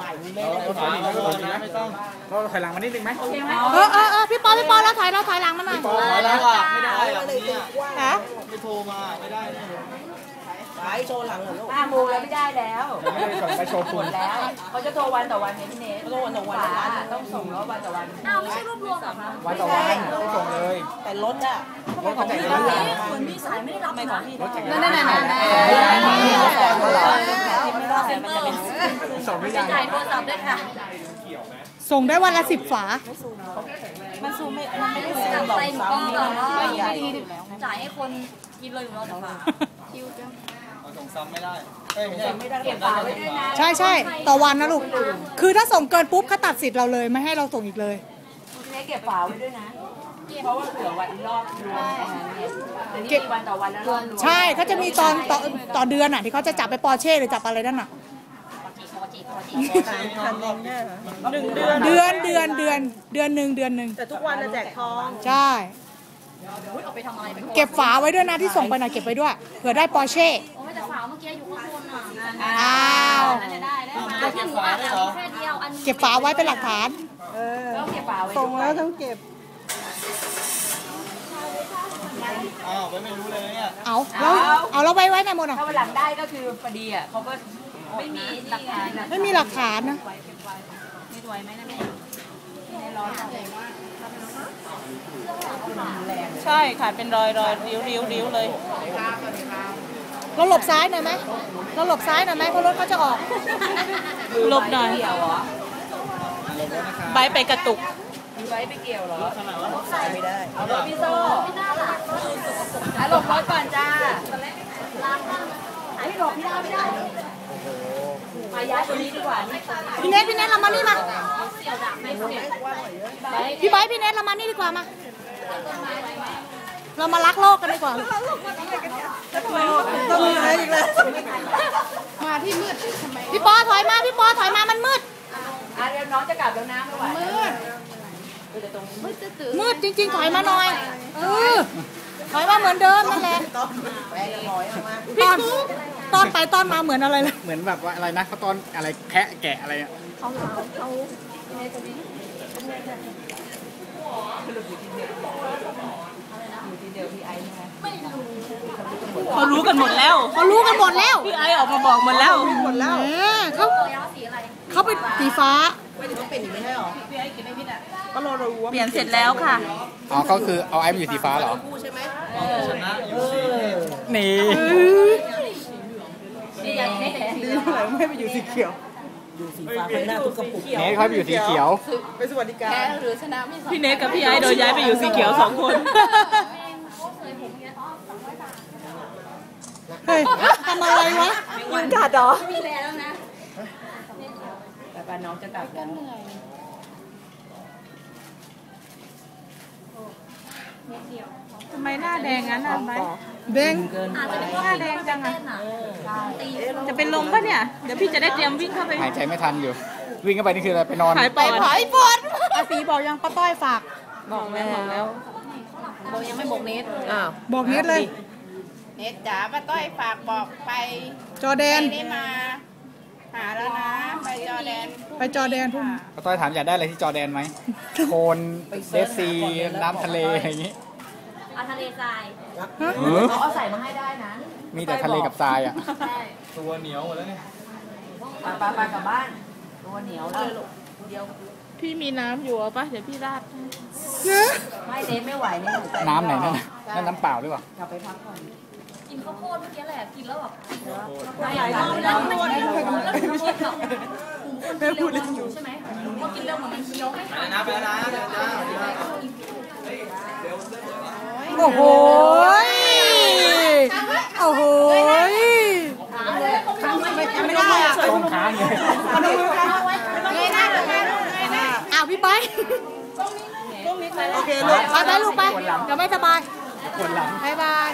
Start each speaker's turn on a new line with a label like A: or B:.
A: บ่ายนี้แม่
B: เราถอยหลังไม่ต้องนะไม่ต้องเราถอยหลังมานิดนึงไหม
C: เออเออเออพี่ปอพี่ปอเราถอยเราถอยหลังมาหน่อย
B: ปอถอยแล้วอะไม่ได้หรอก
A: เลย
B: เนี่ย
A: ว่า
C: ฮะ
B: ไม่โทรมาไม่ได้นะ
A: สายโชว์หลังเหรอลูก
D: ห้าโมงแล้วไม่ได้แล้ว
B: ไม่ได้ส่งไปโชว์
D: ห
B: คุ
D: ม
B: ณ
D: ดแล้ว เขาจะโทรวันต่อวันเนี่ยพี่เนท
A: โชว์วันต่อวัน
D: ฝาต้องส่งแล้ววันต่อวัน
E: อ้าวไม่ใช่รวบรวมเหรอคะ
B: วันต่อวันไม่ส่งเลย
A: แต่รถอะ
B: รถเขาแจกเลย
E: เหมือนมีสายไม่ได้รับนะ
B: รถแจก
C: นั่นนั่นนั่นนั่น
B: ส่ง ไม่ยัง
E: จ่ายโทรศัพท์ด้วยค่ะ
C: ส่งได้วันละสิบฝา
D: มันซูมไม่มันไม่ได้ซู
E: สั่
D: ม
E: ง
D: บอก
E: ไปหนูก็แบบว่า
D: ไม่ใหญ่
E: จ่ายให้คนกินเลยอยู่แล้วค่ะคิวจัง
B: ส่งซ้ำไม่ได้เอ้ยไม่ใช่
D: เก็บฝาไว้ด้วยนะ
C: ใช่ใช่ต่อวันนะลูก คือถ้าส่งเกินปุ๊บเขาตัดสิทธิ์เราเลยไม่ให้เราส่งอีกเลย
D: พี่เนทเก็บฝาไว้ด้วยนะเพราะว่าเผื่อวันรอบรวมงานเนี่ยเดี๋ยวนี้มีวันต่อวันแล้วรอบรวม
C: ใช่เขาจะมีตอนต่อต่อเดือนอะที่เขาจะจับไปปอร์เช่หรือจับอะไรนั่นอะ
E: ปกติปกติปกติ
A: ทันเองเนี่ย
D: หนึ่งเดือน
C: เดือนเดือนเดือนเดือนหนึ่งเดือนหนึ่ง
A: แต่ทุกวันจะแจกทอง
C: ใช่
E: เอาไปทำอะไรไป
C: เก็บฝาไว้ด้วยนะที่ส่งไปน่ะเก็บไว้ด้วยเผื่อได้ปอร์เช่
E: โอ้ยแต่ฝาเมื่อกี้อยู่ข้างบนอะ
C: อ้าว
E: น่าจะได้แล้วฝาที่หนูอ่านมีแค่เดียวอัน
C: เก็บฝาไว้เป็นหลักฐาน
D: ก็เก็บฝาไว้
A: ส่งแล้วต้องเก็บ
B: อ้าวไม่รู้เลยเนี่ย
C: เอาแล้วเอาแล้วไว้ไว้ไหนหมดอะ
D: ถ้าวันหลังได้ก็คือพอดีอะเขาก็ ไม่มีหลักฐาน
C: ไม่มีหลักฐานนะ
E: ไม่รวยไหมนะแม่
D: ใช่ค่ะเป็นรอยรอยริ้วริ้วริ้วเลย
C: เราหลบซ้ายหน่อยไหมเราหลบซ้ายหน่อยไหมเพราะรถเขาจะออก
D: ลบหน่อยใบไปกระตุกใบไปเกี่ยวเหรอ
A: ใส่ไม่ได้
D: เอารถพี่โซ่อะหลบรถก่อนจ้าไอ้หลบพี่ได้ไม่ได้ มาย้ายตัวนี้ดีกว่านี่
C: พี่เนทพี่เนทเรามานี่มา
E: เสี่ยวดักไม่เสี่ยว
C: พี่ไบร์ทพี่เนทเรามานี่ดีกว่ามา เรามารักโลกกันดีกว่า
A: ต้องมีอะไรอีกเลย
C: มาที่มืดพี่ปอถอยมาพี่ปอถอยมามันมืด
D: อะเดี๋ยวน้องจะกลับแล้วนะไม่ไหวมืด
C: มืดจริงๆถอยมาหน่อยเออ ถอยมาเหมือนเดิมนั่นแหละ
A: ต้องแปลงหอยออกมา
C: ตอนตอนไปตอนมาเหมือนอะไรเลย
B: เหมือนแบบว่าอะไรนะเขาตอนอะไรแพะแกะอะไรอะ
D: เขารู้กันหมดแล้ว
C: เขารู้กันหมดแล้ว
D: พี่ไอออกมาบอกหมดแล้ว
C: หมดแล้วเขา
E: ตัวยาวสีอะไร
C: เขาเป็นสีฟ้า
A: ไม่ได้ต้องเป็นอย่างนี้ไม่ใช่หรอก็เรารู้ว่า
D: เปลี่ยนเสร็จแล้วค่ะ
B: อ๋อเขาคือเอาไอ้มาอยู่สีฟ้าเหรอ
A: คู่ใช่ไหม
B: ชนะอยู่สีนี่
D: นี่ยังไม่
A: ดีอะไรไม่ไปอยู่สีเขียวอยู่สีฟ้าข้างหน้าทุกกระปุก
B: เนทเขาไปอยู่สีเขียว
A: ไปสวัสดิการ
D: พี่เนทกับพี่ไอโดนย้ายไปอยู่สีเขียวสองคน
C: เฮ้ยทำอะไรวะ
D: ยุงกัดเหรอ
E: มีแล้ว น้
D: องจะกลับแล้วทำไมหน้าแดงงั้นอะไหม
C: แดง
E: อาจจะเป็น
D: หน้าแดงจังอะจะเป็นลมปะเนี่ย เดี๋ยวพี่จะได้เตรียมวิ่งเข้าไป
B: หายใจไม่ทันอยู่ วิ่งเข้าไปนี่คืออะไร ไปนอน
D: หายปอด
C: หายปวดอาตีบอกยังป้าต้อยฝาก
D: บอกแล้วบอกแล้ว
E: เรายังไม่บอกเนท
A: อ้าว
C: บอกเน็ตเลย
F: เน็ตจ๋าป้าต้อยฝากบอกไป
C: จอแดน
F: ได้มา หาแล้วนะ ไปจอร์แดน
C: ไปจอแดนพรุ่งนี้
B: ป้าต้อยถามอยากได้อะไรที่จอร์แดนไหม โคลนเดดซีน้ำทะเลอะไรอย่างงี้
E: อาทะเลทราย
B: เออ
D: เขาเอาใส่มาให้ได้นะ
B: มีแต่ทะเลกับทรายอะ
E: ใช่
B: ตัวเหนียวหมดแล้วเนี่ย
D: ปลาปลาปลากลับบ้าน ตัวเหนียวเลยลูกเดียว
G: พี่มีน้ำอยู่อะปะเดี๋ยวพี่ราดให้
D: ไม่เนทไม่ไหวเนี่ยหนูใจ
B: น้ำไหนนั่นน่ะนั่นน้ำเปล่าหรือเปล่า
D: กลับไปพักก่อน
E: กินข้าวโพดเมื่อกี้แหละ กินแล้วแบบ
D: ไม่
E: หลายรอบแล้วไม่ใช่แล้วแล้วกิน แล้วแบบแม่พูดเลยใช่ไหมพอกินแล้วเหมือนมันเคี้ยวไม่ทัน
B: น้ำไปแล้วนะ
C: โอ้โหโอ้โหย
A: ไม่ได้อะ
B: ต้องค้างเลย
C: อ้าวพี่ไป
A: โอเคลูก
C: ไปไปลูกไปเดี๋ยวไม่สบาย
B: ปวดหลัง
C: บายบาย